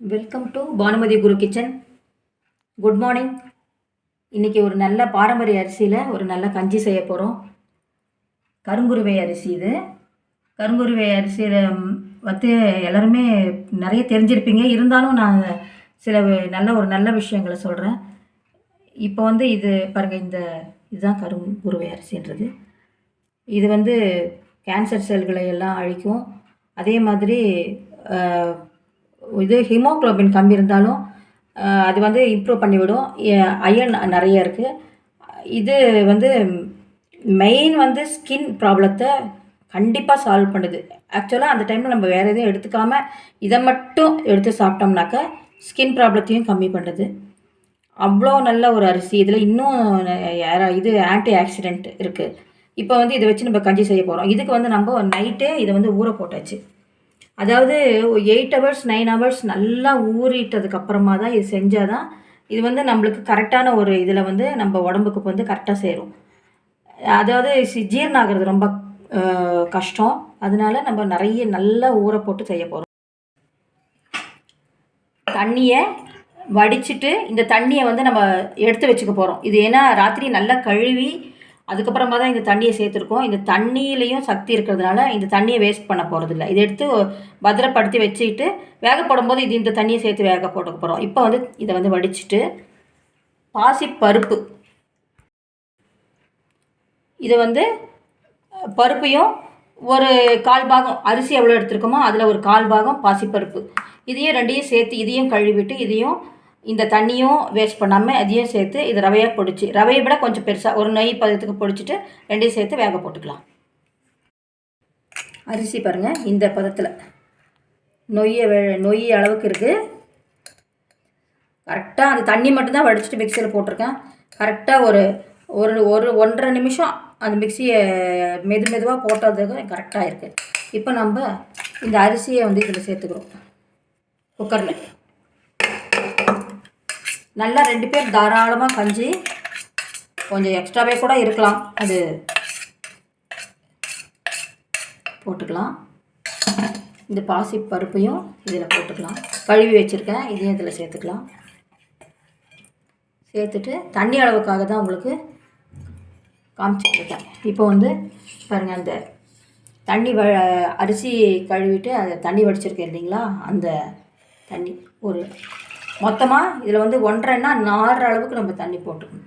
Welcome to Banumathi Guru kitchen good morning இன்றைக்கி ஒரு நல்ல பாரம்பரிய அரிசியில் ஒரு நல்ல கஞ்சி செய்ய போகிறோம் கருங்குருவை அரிசி இது. கருங்குருவை அரிசியில் வந்து எல்லாருமே நிறைய தெரிஞ்சிருப்பீங்க. இருந்தாலும் நான் சில நல்ல ஒரு நல்ல விஷயங்களை சொல்கிறேன் இப்போ வந்து இது பாருங்கள் இந்த இதுதான் கருங்குருவை அரிசின்றது. இது வந்து கேன்சர் செல்களை எல்லாம் அழிக்கும். அதே மாதிரி இது ஹீமோகுளோபின் கம்மி இருந்தாலும் அது வந்து இம்ப்ரூவ் பண்ணிவிடும். அயன் நிறைய இருக்குது இது வந்து மெயின் வந்து ஸ்கின் ப்ராப்ளத்தை கண்டிப்பாக சால்வ் பண்ணுது. ஆக்சுவலாக அந்த டைமில் நம்ம வேறு எதுவும் எடுத்துக்காமல் இதை மட்டும் எடுத்து சாப்பிட்டோம்னாக்க ஸ்கின் ப்ராப்ளத்தையும் கம்மி பண்ணுது. அவ்வளோ நல்ல ஒரு அரிசி. இதில் இன்னும் இது ஆன்டி ஆக்சிடென்ட் இருக்குது இப்போ வந்து இதை வச்சு நம்ம கஞ்சி செய்ய போகிறோம் இதுக்கு வந்து நம்ம நைட்டே இதை வந்து ஊற போட்டாச்சு. அதாவது எயிட் ஹவர்ஸ் நைன் ஹவர்ஸ் நல்லா ஊறிட்டதுக்கு அப்புறமா தான் இது செஞ்சால் தான் இது வந்து நம்மளுக்கு கரெக்டான ஒரு இதில் வந்து நம்ம உடம்புக்கு வந்து கரெக்டாக சேரும். அதாவது சி- ஜீரணம் ஆகிறது ரொம்ப கஷ்டம். அதனால நம்ம நிறைய நல்லா ஊற போட்டு செய்ய போகிறோம் தண்ணியை வடிச்சிட்டு இந்த தண்ணியை வந்து நம்ம எடுத்து வச்சுக்க போகிறோம் இது ஏன்னா ராத்திரி நல்லா கழுவி அதுக்கப்புறமா தான் இந்த தண்ணியை சேர்த்துருக்கோம். இந்த தண்ணியிலையும் சக்தி இருக்கிறதுனால இந்த தண்ணியை வேஸ்ட் பண்ண போகிறதில்ல இதை எடுத்து பத்திரப்படுத்தி வச்சுக்கிட்டு வேக போடும்போது இது இந்த தண்ணியை சேர்த்து வேக போட்டுக்க போகிறோம் இப்போ வந்து இதை வந்து வடிச்சிட்டு பாசி பருப்பு இதை வந்து பருப்பையும் ஒரு கால் பாகம் அரிசி எவ்வளோ எடுத்திருக்கோமோ அதில் ஒரு கால் பாகம் பாசிப்பருப்பு. இதையும் ரெண்டையும் சேர்த்து இதையும் கழுவிட்டு இதையும் இந்த தண்ணியும் வேஸ்ட் பண்ணாமல் அதையும் சேர்த்து இது ரவையாக பொடிச்சு ரவையை விட கொஞ்சம் பெருசாக ஒரு நெய் பதத்துக்கு பொடிச்சிட்டு ரெண்டையும் சேர்த்து வேக போட்டுக்கலாம். அரிசி பாருங்கள் இந்த பதத்தில். நொய்ய வே- நொய் அளவுக்கு இருக்குது கரெக்டாக அந்த தண்ணி மட்டும்தான் வடிச்சிட்டு மிக்சியில் போட்டிருக்கேன். கரெக்டாக ஒரு ஒரு ஒரு ஒன்றரை நிமிஷம் அந்த மிக்சியை மெது மெதுவாக போட்டதுக்கு கரெக்டாக இருக்குது இப்போ நம்ம இந்த அரிசியை வந்து இதில் சேர்த்துக்கிறோம். குக்கரில். நல்லா ரெண்டு பேர் தாராளமாக கஞ்சி கொஞ்சம் எக்ஸ்ட்ராவே கூட இருக்கலாம். அது போட்டுக்கலாம். இந்த பாசி பருப்பையும் இதில் போட்டுக்கலாம். கழுவி வச்சுருக்கேன் இதையும் இதில் சேர்த்துக்கலாம். சேர்த்துட்டு தண்ணி அளவுக்காக தான் உங்களுக்கு காமிச்சிட்ருக்கேன். இப்போ வந்து பாருங்கள் அந்த தண்ணி வ அரிசி கழுவிட்டு அதை தண்ணி வடிச்சிருக்கேன் இல்லைங்களா? அந்த தண்ணி ஒரு மொத்தமாக இதில் வந்து ஒன்றரைன்னா நாலு அளவுக்கு நம்ம தண்ணி போட்டுக்கணும்.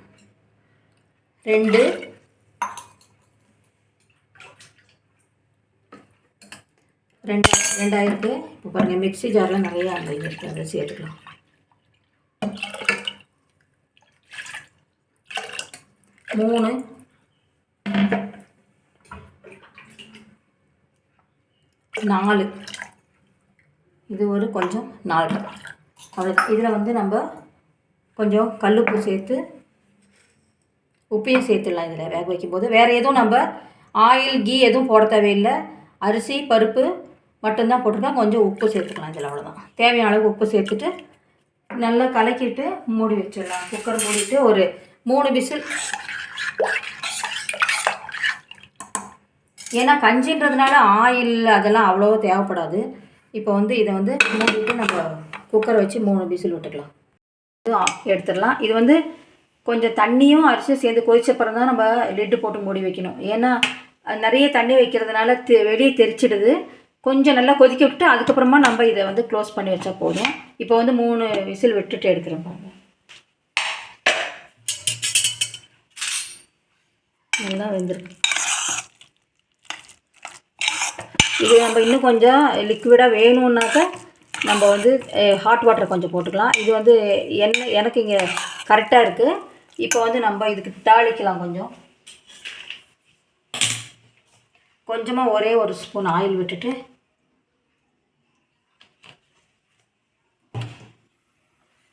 ரெண்டு. ரெண்டு ரெண்டாயிருக்கு. இப்போ பாருங்கள் மிக்ஸி ஜாரில் நிறைய அந்த இது இருக்குது அதை சேர்த்துக்கலாம். மூணு. நாலு. இது ஒரு கொஞ்சம் நாலு. அவ்வளோ இதில் வந்து நம்ம கொஞ்சம் கல்லுப்பு சேர்த்து உப்பையும் சேர்த்துடலாம் இதில் வேக வைக்கும்போது. வேறு எதுவும் நம்ம ஆயில் கீ எதுவும் போட தேவையில்லை. அரிசி பருப்பு மட்டும்தான் போட்டிருக்கோம். கொஞ்சம் உப்பு சேர்த்துக்கலாம் இதில் அவ்வளோதான் தேவையான அளவு உப்பு சேர்த்துட்டு நல்லா கலக்கிட்டு மூடி வச்சிடலாம். குக்கர் மூடிட்டு ஒரு மூணு விசில். ஏன்னா கஞ்சின்றதுனால ஆயில் அதெல்லாம் அவ்வளோ தேவைப்படாது. இப்போ வந்து இதை வந்து மூடிட்டு நம்ம குக்கர் வச்சு மூணு விசில் விட்டுக்கலாம். எடுத்துடலாம். இது வந்து கொஞ்சம் தண்ணியும் அரிசியும் சேர்ந்து கொதிச்சப்புறம் தான் நம்ம லிட்டு போட்டு மூடி வைக்கணும். ஏன்னா நிறைய தண்ணி வைக்கிறதுனால தெ வெளியே தெரிச்சிடுது. கொஞ்சம் நல்லா கொதிக்க விட்டு அதுக்கப்புறமா நம்ம இதை வந்து க்ளோஸ் பண்ணி வச்சா போதும். இப்போ வந்து மூணு விசில் விட்டுட்டு எடுக்கிறேன் பாருங்க. நல்லா வெந்திருக்கு. இது நம்ம இன்னும் கொஞ்சம் லிக்விடாக வேணும்னாக்கா நம்ம வந்து ஹாட் வாட்டர் கொஞ்சம் போட்டுக்கலாம். இது வந்து என்ன எனக்கு இங்கே கரெக்டாக இருக்குது இப்போ வந்து நம்ம இதுக்கு தாளிக்கலாம் கொஞ்சம். கொஞ்சமாக ஒரே ஒரு ஸ்பூன் ஆயில் விட்டுட்டு.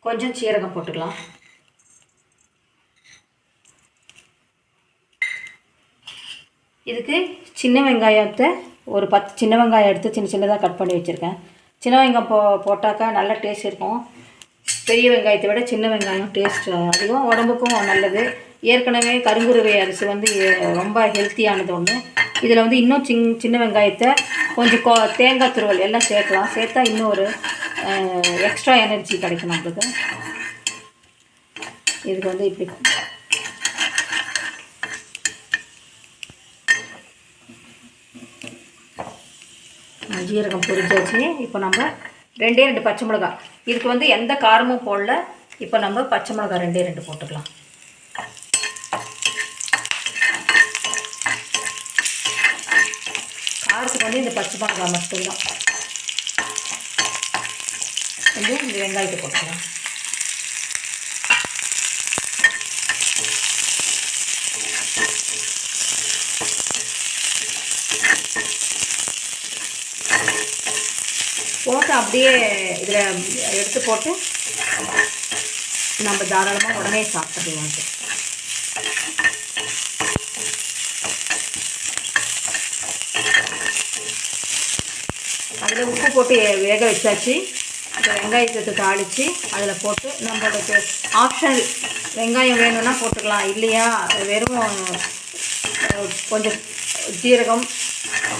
கொஞ்சம் சீரகம் போட்டுக்கலாம். இதுக்கு சின்ன வெங்காயத்தை ஒரு பத்து சின்ன வெங்காயம் எடுத்து சின்ன சின்னதாக கட் பண்ணி வச்சுருக்கேன். சின்ன வெங்காயம் போ போட்டாக்கா நல்ல டேஸ்ட் இருக்கும். பெரிய வெங்காயத்தை விட சின்ன வெங்காயம் டேஸ்ட் அதிகம். உடம்புக்கும் நல்லது. ஏற்கனவே கருங்குருவை அரிசி வந்து ரொம்ப ஹெல்த்தியானது ஒன்று இதில் வந்து இன்னும் சின் சின்ன வெங்காயத்தை கொஞ்சம் கோ தேங்காய் துருவல் எல்லாம் சேர்க்கலாம். சேர்த்தா இன்னும் ஒரு எக்ஸ்ட்ரா எனர்ஜி கிடைக்கும் நம்மளுக்கு. இதுக்கு வந்து இப்படி ஜீரகம் பொரிஞ்சாச்சு. இப்போ நம்ம ரெண்டே ரெண்டு பச்சை மிளகாய் இதுக்கு வந்து எந்த காரமும் போடல. இப்போ நம்ம பச்சை மிளகா ரெண்டே ரெண்டு போட்டுக்கலாம். காரத்துக்கு வந்து இந்த பச்சை மிளகாய் மட்டும்தான். வந்து இந்த வெங்காயத்தை போட்டுக்கலாம். போட்டு அப்படியே இதில் எடுத்து போட்டு நம்ம தாராளமாக உடனே சாப்பிட்டுக்கலாம். அதில் உப்பு போட்டு வேக வச்சாச்சு. இப்போ வெங்காயத்தை தாளித்து அதில் போட்டு நம்மளுக்கு ஆப்ஷனல் வெங்காயம் வேணும்னா போட்டுக்கலாம். இல்லையா வெறும் கொஞ்சம் ஜீரகம்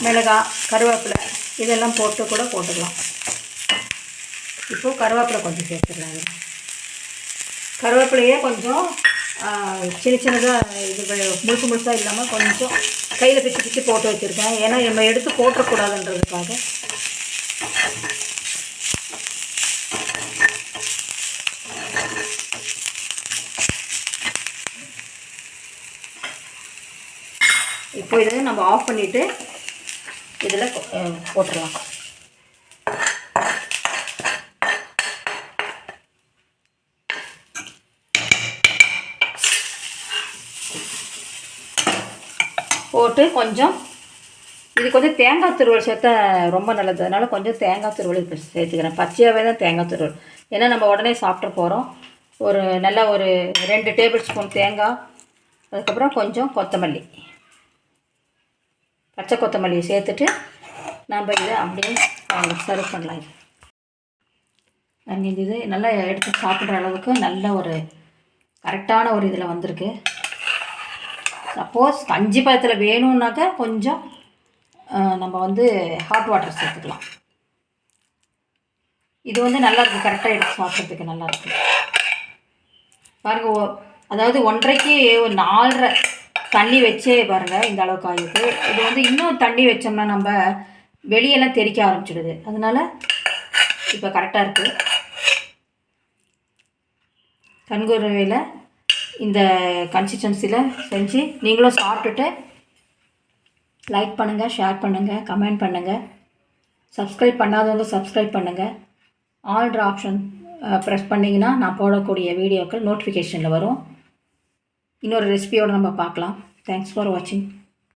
மிளகாய் கருவேப்பிலை இதெல்லாம் போட்டு கூட போட்டுக்கலாம். இப்போது கருவேப்பிலை கொஞ்சம் சேர்த்துக்கலாம் கருவேப்பிலையே கொஞ்சம் சின்ன சின்னதாக இது முழுசு முழுசாக இல்லாமல் கொஞ்சம் கையில் பிச்சு பிச்சு போட்டு வச்சுருக்கேன். ஏன்னா நம்ம எடுத்து போட்டக்கூடாதுன்றதுக்காக இப்போ இதை நம்ம ஆஃப் பண்ணிவிட்டு இதில் போட்டுடலாம். போட்டு கொஞ்சம் இது கொஞ்சம் தேங்காய் துருவல் சேர்த்தா ரொம்ப நல்லது. அதனால் கொஞ்சம் தேங்காய் துருவல் இப்போ சேர்த்துக்கிறேன். பச்சையாகவே தான் தேங்காய் துருவல். ஏன்னா நம்ம உடனே சாப்பிட போகிறோம் ஒரு நல்ல ஒரு ரெண்டு டேபிள் ஸ்பூன் தேங்காய். அதுக்கப்புறம் கொஞ்சம் கொத்தமல்லி. பச்சை கொத்தமல்லியை சேர்த்துட்டு நம்ம இதை அப்படியே சர்வ் பண்ணலாம் இது. அங்கே இது நல்லா எடுத்து சாப்பிட்ற அளவுக்கு நல்ல ஒரு கரெக்டான ஒரு இதில் வந்திருக்கு. சப்போஸ் கஞ்சி பதத்தில் வேணும்னாக்கா கொஞ்சம் நம்ம வந்து ஹாட் வாட்டர் சேர்த்துக்கலாம். இது வந்து நல்லா இருக்குது கரெக்டாக எடுத்து சாப்பிட்றதுக்கு நல்லா பாருங்கள் அதாவது ஒன்றைக்கு ஒரு நாலரை தண்ணி வச்சே பாருங்கள் இந்த அளவுக்கு ஆகிருக்கு இது வந்து இன்னும் தண்ணி வச்சோம்னா நம்ம வெளியெல்லாம் தெறிக்க ஆரம்பிச்சிடுது. அதனால் இப்போ கரெக்டாக இருக்குது கண்குருவையில் இந்த கன்சிஸ்டன்சியில் செஞ்சு நீங்களும் சாப்பிட்டுட்டு லைக் பண்ணுங்கள் ஷேர் பண்ணுங்கள் கமெண்ட் பண்ணுங்கள் சப்ஸ்கிரைப் பண்ணாதவங்க சப்ஸ்கிரைப் பண்ணுங்கள் ஆல்ட்ரு ஆப்ஷன் ப்ரெஸ் பண்ணிங்கன்னா நான் போடக்கூடிய வீடியோக்கள் நோட்டிஃபிகேஷனில் வரும். இன்னொரு ரெசிபியோடு நம்ம பார்க்கலாம். தேங்க்ஸ் ஃபார் வாட்சிங்